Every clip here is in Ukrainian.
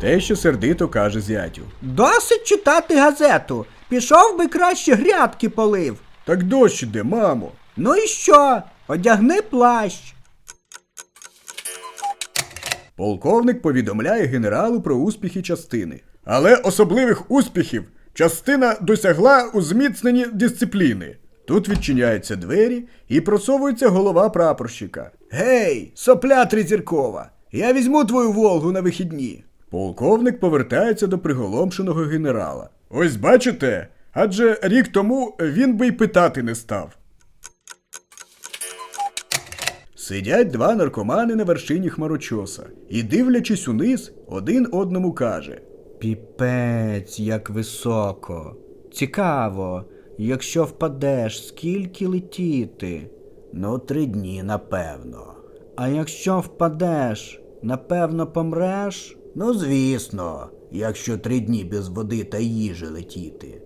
Те, що сердито каже зятю. Досить читати газету. Пішов би краще грядки полив. Так дощ іде, мамо. Ну і що? Одягни плащ. Полковник повідомляє генералу про успіхи частини. Але особливих успіхів частина досягла у зміцненні дисципліни. Тут відчиняються двері і просовується голова прапорщика. Гей, сопля тризіркова! Я візьму твою Волгу на вихідні. Полковник повертається до приголомшеного генерала. Ось бачите, адже рік тому він би й питати не став. Сидять два наркомани на вершині хмарочоса і, дивлячись униз, один одному каже: Піпець, як високо. Цікаво, якщо впадеш, скільки летіти? Ну, три дні, напевно. А якщо впадеш, напевно, помреш? Ну, звісно, якщо три дні без води та їжі летіти.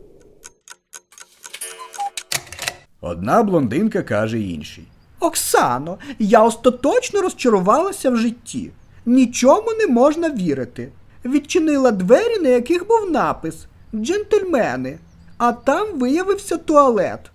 Одна блондинка каже іншій. Оксано, я остаточно розчарувалася в житті. Нічому не можна вірити. Відчинила двері, на яких був напис Джентльмени, а там виявився туалет.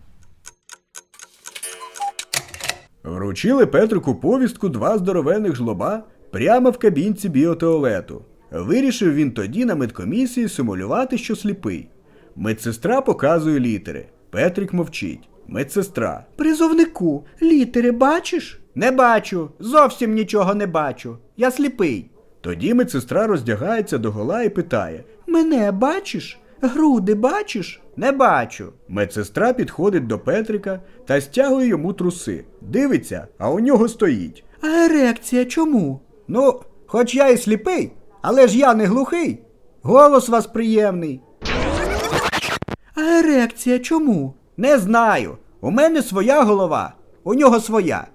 Вручили Петрику повістку два здоровенних жлоба прямо в кабінці біотуалету. Вирішив він тоді на медкомісії симулювати, що сліпий. Медсестра показує літери. Петрик мовчить. Медсестра. Призовнику, літери бачиш? Не бачу, зовсім нічого не бачу. Я сліпий. Тоді медсестра роздягається догола і питає. Мене бачиш? Груди бачиш? Не бачу. Медсестра підходить до Петрика та стягує йому труси. Дивиться, а у нього стоїть. А ерекція чому? Ну, хоч я і сліпий, але ж я не глухий. Голос вас приємний. А ерекція чому? Не знаю. У мене своя голова, у нього своя.